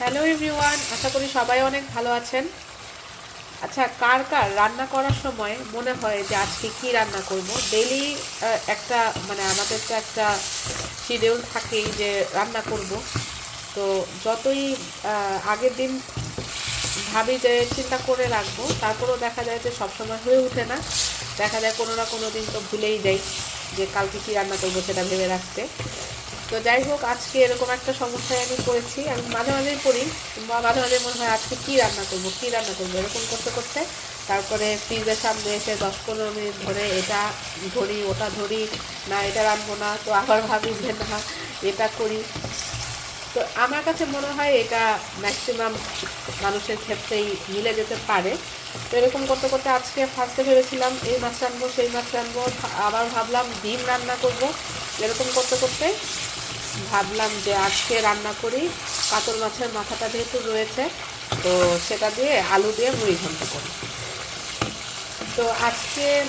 Hello everyone আশা করি সবাই অনেক ভালো আছেন। আচ্ছা কার কার রান্না করার সময় মনে হয় যে আজকে কি রান্না করব? ডেইলি একটা মানে আমাদের তো একটা শিডিউল থাকেই যে রান্না করব। তো যতই আগের দিন ভাবি যে চিন্তা করে রাখব, তারপরেও দেখা যায় যে সবসময় হয়ে ওঠে না। দেখা যায় কোনো না কোনো দিন তো ভুলেই যাই যে কালকে কী রান্না করব সেটা ভেবে রাখতে। তো যাই হোক, আজকে এরকম একটা সমস্যায় আমি করেছি আমি মাঝে মাঝেই পড়ি, বা মাঝে মাঝে মনে হয় আজকে কী রান্না করব, কী রান্না করব, এরকম করতে করতে। তারপরে ফ্রিজের সামনে এসে দশ পনেরো মিনিট ধরে এটা ধরি, ওটা ধরি, না এটা রাখব না, তো আবার ভাবি যে না, এটা করি। তো আমার কাছে মনে হয় এটা ম্যাক্সিমাম মানুষের ক্ষেত্রেই মিলে যেতে পারে। তো এরকম করতে করতে আজকে ফার্স্টে ভেবেছিলাম, এই মাছ রানবো সেই মাছ রানবো আবার ভাবলাম ডিম রান্না করব, এরকম করতে করতে। ভাবলাম যে আজকে রান্না করি, কাতল মাছের মাথাটা যেহেতু রয়েছে, তো সেটা দিয়ে আলু দিয়ে মুড়ি ঘন্ট করি। তো আজকে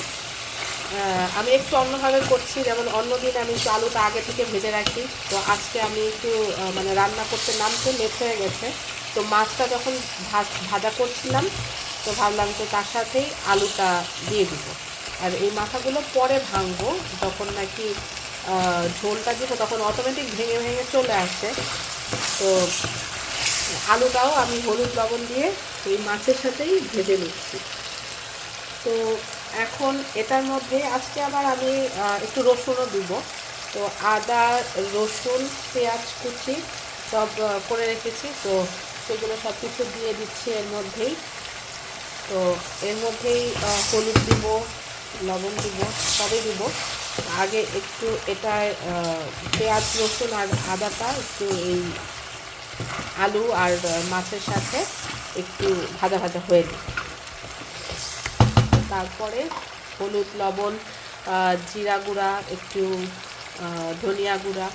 আমি একটু অন্যভাবে করছি, যেমন অন্য দিন আমি একটু আলুটা আগে থেকে ভেজে রাখি। তো আজকে আমি একটু মানে রান্না করতে নামতে লেট হয়ে গেছে। তো মাছটা যখন ভাজ- করছিলাম, তো ভাবলাম যে তার সাথেই আলুটা দিয়ে দিব। আর এই মাথাগুলো পরে ভাঙবো, যখন নাকি ঝোলটা দিব তখন অটোমেটিক ভেঙে ভেঙে চলে আসে, তো আলুটাও আমি হলুদ লবণ দিয়ে এই মাছের সাথেই ভেজে নিচ্ছি। তো এখন এটার মধ্যে আজকে আবার আমি একটু রসুনও দিব। তো আদা, রসুন, পেঁয়াজ কুচি সব করে রেখেছি, তো সেগুলো সব কিছু দিয়ে দিচ্ছি এর মধ্যেই। তো এর মধ্যেই হলুদ দিব, লবণ দিব, সবই দিব। আগে একটু এটা পেঁয়াজ, রসুন আর আদাটা একটু এই আলু আর মাছের সাথে একটু ভাজা ভাজা হয়ে দিই তারপরে হলুদ, লবণ জিরা গুঁড়া, একটু ধনিয়া গুঁড়া,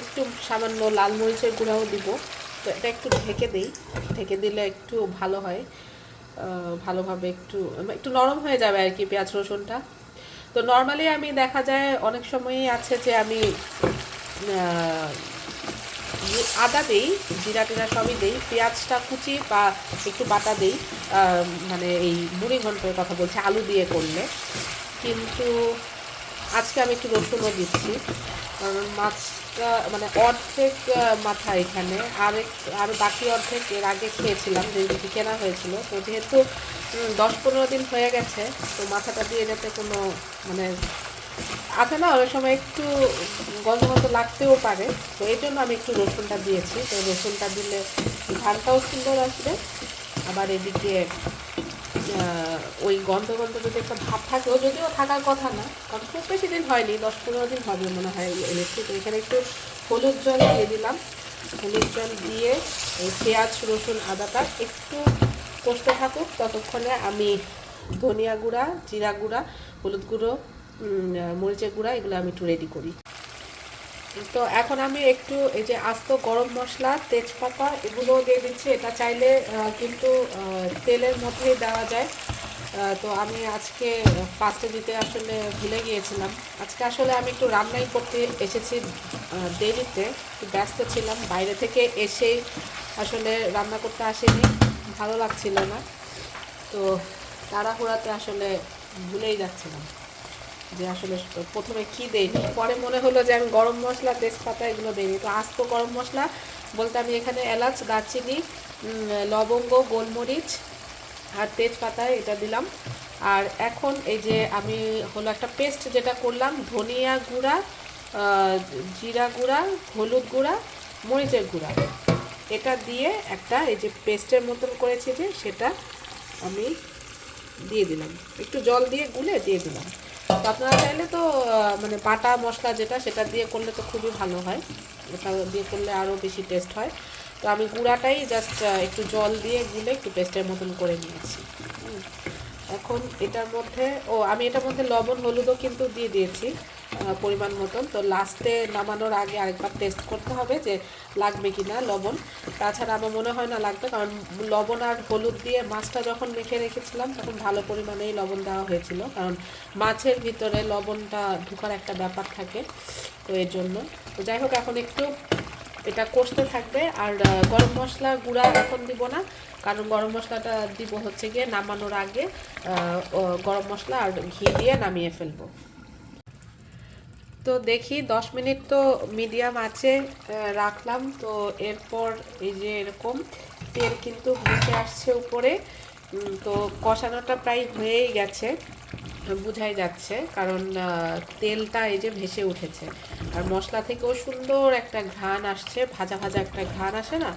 একটু সামান্য লাল মরিচের গুঁড়াও দিব। তো এটা একটু ঢেকে দিই। ঢেকে দিলে একটু ভালো হয়। ভালোভাবে একটু একটু নরম হয়ে যাবে আর কি পেঁয়াজ, রসুনটা। তো নর্মালি আমি দেখা যায় অনেক সময়ই আছে যে আমি আদা দেই, জিরা টিরা সবই দেই, পেঁয়াজটা কুচি বা একটু বাটা দেই মানে এই মুড়ি ঘন্টের কথা বলছি, আলু দিয়ে করলে। কিন্তু আজকে আমি একটু রসুনও দিচ্ছি, কারণ মাছটা মানে অর্ধেক মাথা এখানে, আরেক, আর বাকি অর্ধেক এর আগে খেয়েছিলাম, যেহেতু কেনা হয়েছিল, তো যেহেতু দশ পনেরো দিন হয়ে গেছে, তো মাথাটা দিয়ে যাতে কোনো মানে আছে না, অনেক সময় একটু গন্ধ গন্ধ লাগতেও পারে, তো এই জন্য আমি একটু রসুনটা দিয়েছি, তো রসুনটা দিলে ধানটাও সুন্দর আসবে, আবার এদিকে ওই গন্ধ গন্ধ যদি একটা ভাব থাকে, ও যদিও থাকার কথা না, কারণ খুব বেশি দিন হয়নি, দশ পনেরো দিন হবে মনে হয় এনেছি, তো এখানে একটু হলুদ জল দিয়ে দিলাম, হলুদ জল দিয়ে এই পেঁয়াজ, রসুন, আদাটা একটু কষতে থাকুক, ততক্ষণে আমি ধনিয়া গুঁড়া, জিরা গুঁড়া, হলুদ গুঁড়ো মরিচের গুঁড়া, এগুলো আমি একটু রেডি করি। তো এখন আমি একটু এই যে আস্ত গরম মশলা, তেজপাতা এগুলো দিয়ে দিচ্ছি। এটা চাইলে কিন্তু তেলের মধ্যেই দেওয়া যায়। তো আমি আজকে ফার্স্টে দিতে আসলে ভুলে গিয়েছিলাম। আজকে আসলে আমি একটু রান্নাই করতে এসেছি দেরিতে। ব্যস্ত ছিলাম, বাইরে থেকে এসেই আসলে রান্না করতে আসেনি। ভালো লাগছিল না। তো তাড়াহুড়াতে আসলে ভুলেই যাচ্ছিলাম যে আসলে প্রথমে কী দেয়নি পরে মনে হলো যে আমি গরম মশলা, তেজপাতা এগুলো দেয়নি তো আস্ত গরম মশলা বলতে আমি এখানে এলাচ, দারচিনি লবঙ্গ, গোলমরিচ আর তেজপাতা এটা দিলাম। আর এখন এই যে আমি হলো একটা পেস্ট যেটা করলাম, ধনিয়া গুঁড়া জিরা গুঁড়া, হলুদ গুঁড়া, মরিচের গুঁড়া। এটা দিয়ে একটা এই যে পেস্টের মতন করেছি যে সেটা আমি দিয়ে দিলাম। একটু জল দিয়ে গুলে দিয়ে দিলাম। তো আপনারা চাইলে তো মানে বাটা মশলা যেটা, সেটা দিয়ে করলে তো খুবই ভালো হয়। ওটা দিয়ে করলে আরও বেশি টেস্ট হয়। তো আমি গুঁড়াটাই জাস্ট একটু জল দিয়ে গুলে একটু পেস্টের মতন করে নিয়েছি। এখন এটার মধ্যে, ও, আমি এটার মধ্যে লবণ, হলুদও কিন্তু দিয়ে দিয়েছি। পরিমাণ মতন। তো লাস্টে নামানোর আগে আরেকবার টেস্ট করতে হবে যে লাগবে কি না লবণ। তাছাড়া আমার মনে হয় না লাগবে, কারণ লবণ আর হলুদ দিয়ে মাছটা যখন মেখে রেখেছিলাম, তখন ভালো পরিমাণেই লবণ দেওয়া হয়েছিল। কারণ মাছের ভিতরে লবণটা ঢোকার একটা ব্যাপার থাকে, তো এর জন্য। তো যাই হোক, এখন একটু এটা কষতে থাকবে। আর গরম মশলা গুঁড়া এখন দিব না, কারণ গরম মশলাটা দিব হচ্ছে গিয়ে নামানোর আগে গরম মশলা আর ঘি দিয়ে নামিয়ে ফেলব। তো দেখি, দশ মিনিট তো মিডিয়াম আছে রাখলাম। তো এরপর এই যে এরকম, তেল কিন্তু ভেসে আসছে উপরে। তো কষানোটা প্রায় হয়েই গেছে, বুঝাই যাচ্ছে, কারণ তেলটা এই যে ভেসে উঠেছে। আর মশলা থেকেও সুন্দর একটা ঘ্রাণ আসছে, ভাজা ভাজা একটা ঘ্রাণ আসে না?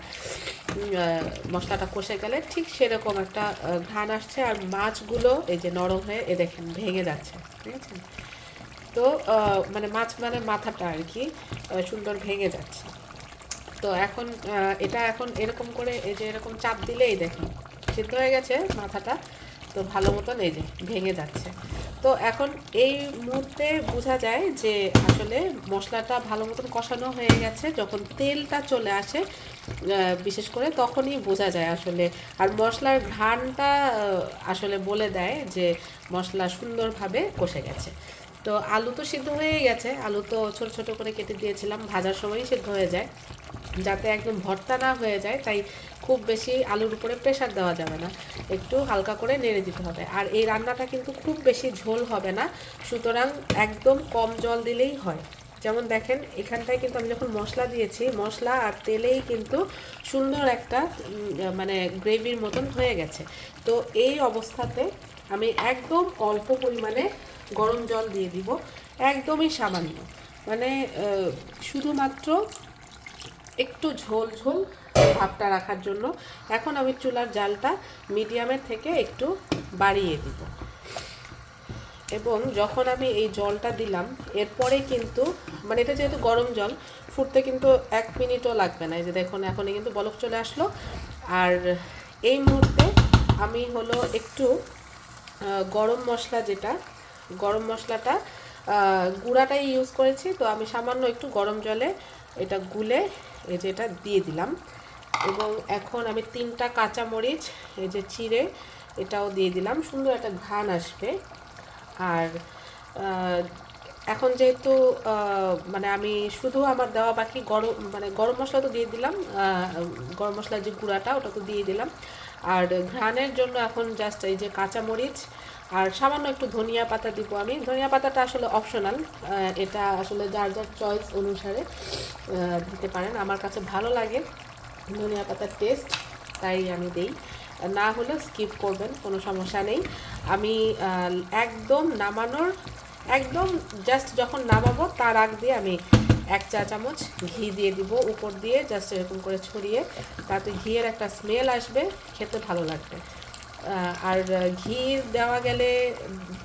মশলাটা কষে গেলে ঠিক সেরকম একটা ঘ্রাণ আসছে। আর মাছগুলো এই যে নরম হয়ে, এ দেখেন, ভেঙে যাচ্ছে, ঠিক আছে? তো মানে মাছ মানে মাথাটা আর কি সুন্দর ভেঙে যাচ্ছে। তো এখন এটা এখন এরকম করে, এই যে এরকম চাপ দিলেই দেখুন সিদ্ধ হয়ে গেছে মাথাটা, তো ভালো মতন এই যে ভেঙে যাচ্ছে। তো এখন এই মুহূর্তে বোঝা যায় যে আসলে মশলাটা ভালো মতন কষানো হয়ে গেছে, যখন তেলটা চলে আসে বিশেষ করে তখনই বোঝা যায় আসলে। আর মশলার ঘ্রাণটা আসলে বলে দেয় যে মশলা সুন্দরভাবে কষে গেছে। তো আলু তো সিদ্ধ হয়েই গেছে। আলু তো ছোট ছোট করে কেটে দিয়েছিলাম, ভাজার সময়ই সিদ্ধ হয়ে যায়। যাতে একদম ভর্তা না হয়ে যায়, তাই খুব বেশি আলুর উপরে প্রেশার দেওয়া যাবে না। একটু হালকা করে নেড়ে দিতে হবে। আর এই রান্নাটা কিন্তু খুব বেশি ঝোল হবে না, সুতরাং একদম কম জল দিলেই হয়। যেমন দেখেন, এখানটায় কিন্তু আমি যখন মশলা দিয়েছি, মশলা আর তেলেই কিন্তু সুন্দর একটা মানে গ্রেভির মতন হয়ে গেছে। তো এই অবস্থাতে আমি একদম অল্প পরিমাণে গরম জল দিয়ে দিব, একদমই সামান্য। মানে শুধুমাত্র একটু ঝোল ঝোল ভাবটা রাখার জন্য। এখন আমি চুলার জালটা মিডিয়ামের থেকে একটু বাড়িয়ে দিব। এবং যখন আমি এই জলটা দিলাম, এরপরে কিন্তু মানে এটা যেহেতু গরম জল, ফুটতে কিন্তু এক মিনিটও লাগবে না। এই যে দেখুন, এখনই কিন্তু বলক চলে আসলো। আর এই মুহূর্তে আমি হলো একটু গরম মশলা যেটা গরম মশলাটা গুঁড়াটাই ইউজ করেছি। তো আমি সামান্য একটু গরম জলে এটা গুলে এই যে এটা দিয়ে দিলাম। এবং এখন আমি তিনটা কাঁচা মরিচ এই যে চিড়ে, এটাও দিয়ে দিলাম। সুন্দর একটা ঘ্রাণ আসবে। আর এখন যেহেতু মানে আমি শুধু আমার দেওয়া বাকি গরম মানে গরম মশলা তো দিয়ে দিলাম গরম মশলার যে গুঁড়াটা ওটা তো দিয়ে দিলাম। আর ঘ্রাণের জন্য এখন জাস্ট এই যে কাঁচা মরিচ আর সামান্য একটু ধনিয়া পাতা দিব আমি। ধনিয়া পাতাটা আসলে অপশনাল এটা আসলে যার যার চয়েস অনুসারে দিতে পারেন। আমার কাছে ভালো লাগে ধনিয়া পাতার টেস্ট তাই আমি দেই। না হলে স্কিপ করবেন, কোনো সমস্যা নেই। আমি একদম নামানোর, একদম জাস্ট যখন নামাবো, তার আগ দিয়ে আমি এক চা চামচ ঘি দিয়ে দিব উপর দিয়ে জাস্ট এরকম করে ছড়িয়ে। তাতে ঘিয়ের একটা স্মেল আসবে, খেতে ভালো লাগবে। আর ঘি দেওয়া গেলে,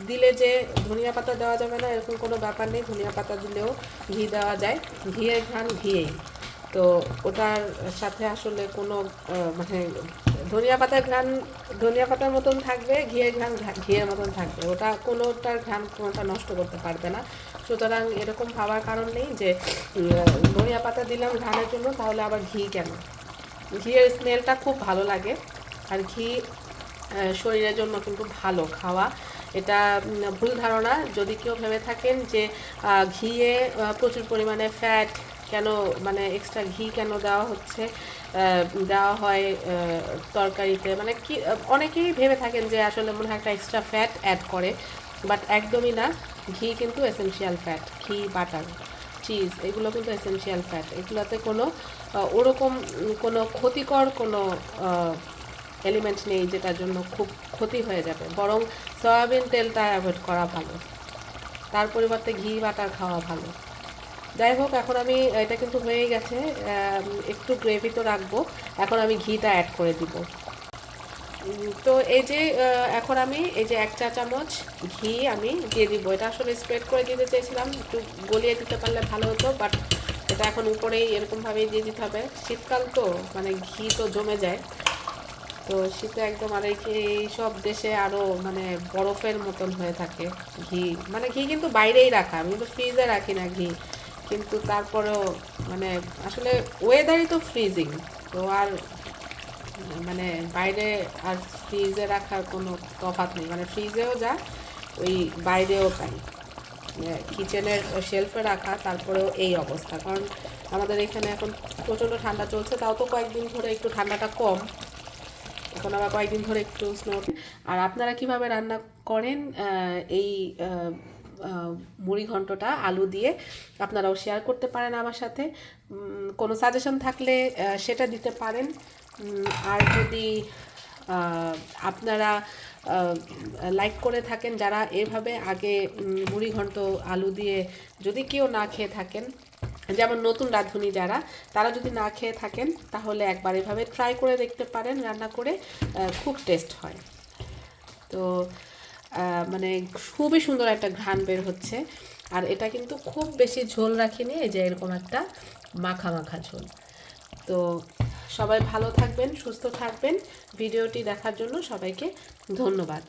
দিলে যে ধনিয়া পাতা দেওয়া যাবে না, এরকম কোনো ব্যাপার নেই। ধনিয়া পাতা দিলেও ঘি দেওয়া যায়। ঘিয়ের ঘ্রাণ ঘিয়েই। তো ওটার সাথে আসলে কোনো মানে ধনিয়া পাতার ঘ্রাণ, ধনিয়া পাতার মতন থাকবে, ঘিয়ের ঘ্রাণ ঘা- ঘিয়ের মতন থাকবে। ওটা কোনোটার ঘ্রাণ কোনোটা নষ্ট করতে পারবে না। সুতরাং এরকম ভাবার কারণ নেই যে ধনিয়া পাতা দিলাম ঘ্রাণের জন্য, তাহলে আবার ঘি কেন? ঘিয়ের স্মেলটা খুব ভালো লাগে। আর ঘি শরীরের জন্য কিন্তু ভালো খাওয়া। এটা ভুল ধারণা। যদি কেউ ভেবে থাকেন যে ঘিয়ে প্রচুর পরিমাণে ফ্যাট কেন মানে এক্সট্রা ঘি কেন দেওয়া হচ্ছে দেওয়া হয় তরকারিতে মানে কি অনেকেই ভেবে থাকেন যে আসলে মনে হয় একটা এক্সট্রা ফ্যাট অ্যাড করে বাট একদমই না। ঘি কিন্তু এসেনশিয়াল ফ্যাট ঘি বাটার চিজ এগুলো কিন্তু এসেনশিয়াল ফ্যাট এগুলোতে কোনো ওরকম, কোনো ক্ষতিকর কোনো এলিমেন্ট নেই যেটার জন্য খুব ক্ষতি হয়ে যাবে। বরং সয়াবিন তেলটা অ্যাভয়েড করা ভালো। তার পরিবর্তে ঘি, বাটার খাওয়া ভালো। যাই হোক, এখন আমি, এটা কিন্তু হয়ে গেছে একটু গ্রেভি তো রাখব। এখন আমি ঘিটা অ্যাড করে দিব। তো এই যে এখন আমি এই যে এক চা চামচ ঘি আমি দিয়ে দিব। এটা আসলে স্প্রেড করে দিতে চেয়েছিলাম। একটু গলিয়ে দিতে পারলে ভালো হতো বাট এটা এখন উপরেই এরকমভাবেই দিয়ে দিতে হবে। শীতকাল তো মানে ঘি তো জমে যায়। তো শীতে একদম আর এই সব দেশে আরও মানে বরফের মতন হয়ে থাকে ঘি। মানে ঘি কিন্তু বাইরেই রাখা। আমি তো ফ্রিজে রাখি না ঘি। কিন্তু তারপরেও মানে আসলে ওয়েদারই তো ফ্রিজিং তো আর মানে বাইরে আর ফ্রিজে রাখার কোনো তফাৎ নেই। মানে ফ্রিজেও যা, ওই বাইরেও তাই। কিচেনের শেলফে রাখা, তারপরেও এই অবস্থা। কারণ আমাদের এখানে এখন প্রচণ্ড ঠান্ডা চলছে। তাও তো কয়েকদিন ধরে একটু ঠান্ডাটা কম। এখন আবার কয়েকদিন ধরে একটু স্নো আর আপনারা কীভাবে রান্না করেন এই মুড়ি ঘন্টটা, আলু দিয়ে, আপনারাও শেয়ার করতে পারেন আমার সাথে। কোনো সাজেশন থাকলে সেটা দিতে পারেন। আর যদি আপনারা লাইক করে থাকেন, যারা এভাবে আগে মুড়ি ঘন্ট, আলু দিয়ে যদি কেউ না খেয়ে থাকেন যেমন নতুন রাঁধুনি যারা, তারা যদি না খেয়ে থাকেন, তাহলে একবার এভাবে ট্রাই করে দেখতে পারেন, রান্না করে খুব টেস্ট হয়। তো মানে খুবই সুন্দর একটা ঘ্রাণ বের হচ্ছে। আর এটা কিন্তু খুব বেশি ঝোল রাখিনি, এই যে এরকম একটা মাখা মাখা ঝোল। তো, সবাই ভালো থাকবেন, সুস্থ থাকবেন। ভিডিওটি দেখার জন্য সবাইকে ধন্যবাদ।